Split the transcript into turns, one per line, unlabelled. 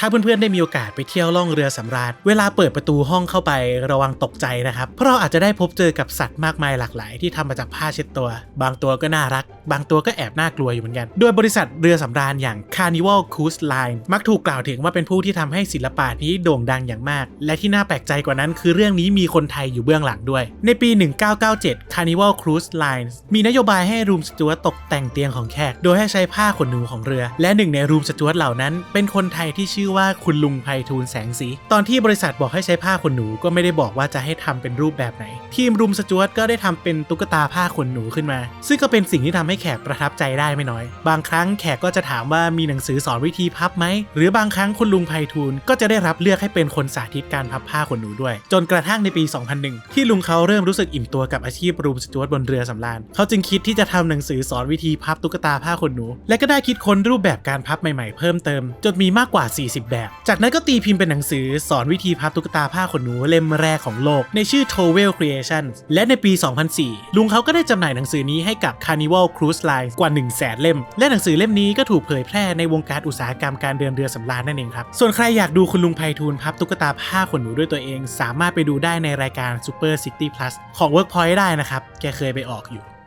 ถ้าเพื่อนๆได้มีโอกาสไปเที่ยวล่องเรือสำราญเวลาเปิดประตูห้องเข้าไประวังตกใจนะครับ เพราะเราอาจจะได้พบเจอกับสัตว์มากมายหลากหลาย ที่ทำมาจากผ้าเช็ดตัว บางตัวก็น่ารัก บางตัวก็แอบน่ากลัวอยู่เหมือนกัน โดยบริษัทเรือสำราญอย่าง Carnival Cruise Line มักถูกกล่าวถึงว่าเป็นผู้ที่ทำให้ศิลปะนี้โด่งดังอย่างมาก และที่น่าแปลกใจกว่านั้น คือเรื่องนี้มีคนไทยอยู่เบื้องหลังด้วย ในปี 1997 Carnival Cruise Lines มีนโยบายให้รูมสจวตตกแต่งเตียงของแขก โดยให้ใช้ผ้าขนหนูของเรือ และหนึ่งในรูมสจวตเหล่านั้น เป็นคนไทยที่ชื่อว่าคุณลุงไพฑูรย์แสงสี ตอนที่บริษัทบอกให้ใช้ผ้าขนหนูก็ไม่ได้บอกว่าจะให้ทำเป็นรูปแบบไหน ทีมรูมสจวตก็ได้ทำเป็นตุ๊กตาผ้าขนหนูขึ้นมา ซึ่งก็เป็นสิ่งที่ทำให้แขกประทับใจได้ไม่น้อย บางครั้งแขกก็จะถามว่ามีหนังสือสอนวิธีพับไหม หรือบางครั้งคุณลุงไพฑูรย์ก็จะได้รับเลือกให้เป็นคนสาธิตการพับผ้าขนหนูด้วย จนกระทั่งในปี 2001 ที่ลุงเขาเริ่มรู้สึกอิ่มตัวกับอาชีพรูมสจวตบนเรือสำราญเขาจึงคิดที่จะทำหนังสือสอนวิธีพับตุ๊กตาผ้าขนหนู และก็ได้คิดค้นรูปแบบการพับใหม่ๆเพิ่มเติมจนมีมากกว่า 40แบบ จากนั้นก็ตีพิมพ์เป็นหนังสือสอนวิธีพับตุ๊กตาผ้าขนหนูเล่มแรกของโลก ในชื่อ t o w e l Creations และในปี 2004 ลุงเขาก็ได้จำหน่ายหนังสือนี้ให้กับ Carnival Cruise Line กว่า 1 0 0 0 0แสนเล่ม และหนังสือเล่มนี้ก็ถูกเผยแพร่ในวงการอุตสาหกรรมการเดินเรือสำราญนั่นเองครับ ส่วนใครอยากดูคุณลุงไพฑูรย์พับตุ๊กตาผ้าขนหนูด้วยตัวเอง สามารถไปดูได้ในรายการ Super City Plus ของ Workpoint ได้นะครับ แกเคยไปออกอยู่